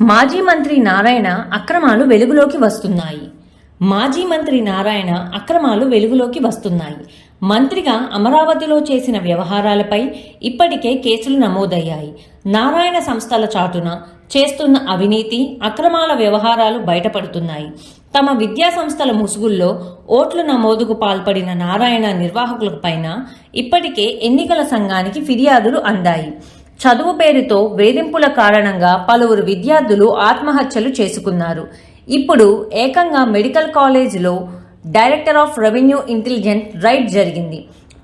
మాజీ మంత్రి నారాయణ అక్రమాలు వెలుగులోకి వస్తున్నాయి. మాజీ మంత్రి నారాయణ అక్రమాలు వెలుగులోకి వస్తున్నాయి. మంత్రిగా అమరావతిలో చేసిన వ్యవహారాలపై ఇప్పటికే కేసులు నమోదయ్యాయి. నారాయణ సంస్థల చాటున చేస్తున్న అవినీతి అక్రమాల వ్యవహారాలు బయటపడుతున్నాయి. తమ విద్యా సంస్థల ముసుగుల్లో ఓట్ల నమోదుకు పాల్పడిన నారాయణ నిర్వాహకులపైన ఇప్పటికే ఎన్నికల సంఘానికి ఫిర్యాదులు అందాయి. చదువు పేరుతో వేధింపుల కారణంగా పలువురు విద్యార్థులు ఆత్మహత్యలు చేసుకున్నారు. ఇప్పుడు ఏకంగా మెడికల్ కాలేజీలో director of revenue intelligent raid జరిగింది.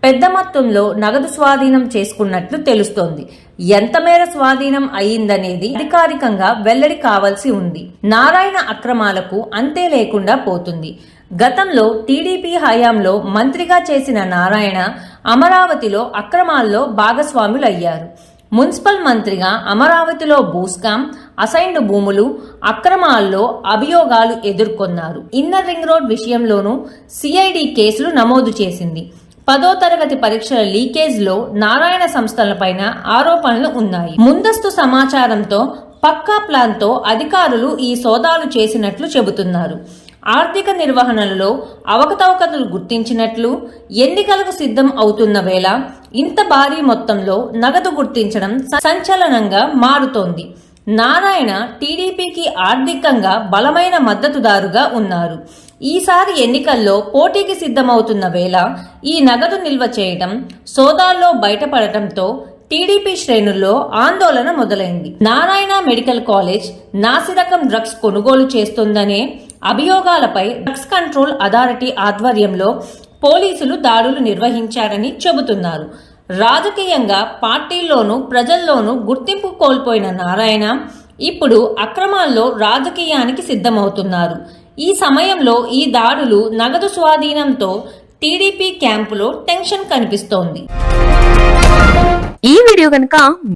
పెద్ద మొత్తంలో నగదు స్వాధీనం చేసుకున్నట్లు తెలుస్తోంది. ఎంత మేర స్వాధీనం అయిందనేది అధికారికంగా వెల్లడి కావాల్సి ఉంది. నారాయణ అక్రమాలకు అంతే లేకుండా పోతుంది. గతంలో టీడీపీ హయాంలో మంత్రిగా చేసిన నారాయణ అమరావతిలో అక్రమాల్లో భాగస్వాములయ్యారు. మున్సిపల్ మంత్రిగా అమరావతిలో భూస్కామ్ అసైన్డ్ భూములు అక్రమాల్లో అభియోగాలు ఎదుర్కొన్నారు. ఇన్నర్ రింగ్ రోడ్ విషయంలోనూ సిఐడి కేసులు నమోదు చేసింది. పదో తరగతి పరీక్షల లీకేజ్లో నారాయణ సంస్థలపైన ఆరోపణలు ఉన్నాయి. ముందస్తు సమాచారంతో పక్కా ప్లాన్తో అధికారులు ఈ సోదాలు చేసినట్లు చెబుతున్నారు. ఆర్థిక నిర్వహణలో అవకతవకతలు గుర్తించినట్లు ఎన్నికలకు సిద్ధం అవుతున్న వేళ ఇంత భారీ మొత్తంలో నగదు గుర్తించడం సంచలనంగా మారుతోంది. నారాయణ టీడీపీకి ఆర్థికంగా బలమైన మద్దతుదారుగా ఉన్నారు. ఈసారి ఎన్నికల్లో పోటీకి సిద్ధమవుతున్న వేళ ఈ నగదు నిల్వ చేయటం సోదాల్లో బయటపడటంతో టీడీపీ శ్రేణుల్లో ఆందోళన మొదలైంది. నారాయణ మెడికల్ కాలేజ్ నాసిరకం డ్రగ్స్ కొనుగోలు చేస్తోందనే అభియోగాలపై డ్రగ్స్ కంట్రోల్ అథారిటీ ఆధ్వర్యంలో పోలీసులు దాడులు నిర్వహించారని చెబుతున్నారు. రాజకీయంగా పార్టీల్లోనూ ప్రజల్లోనూ గుర్తింపు కోల్పోయిన నారాయణ ఇప్పుడు అక్రమాల్లో రాజకీయానికి సిద్ధమవుతున్నారు. ఈ సమయంలో ఈ దాడులు నగదు స్వాధీనంతో టీడీపీ క్యాంపులో టెన్షన్ కనిపిస్తోంది. ఈ వీడియో కనుక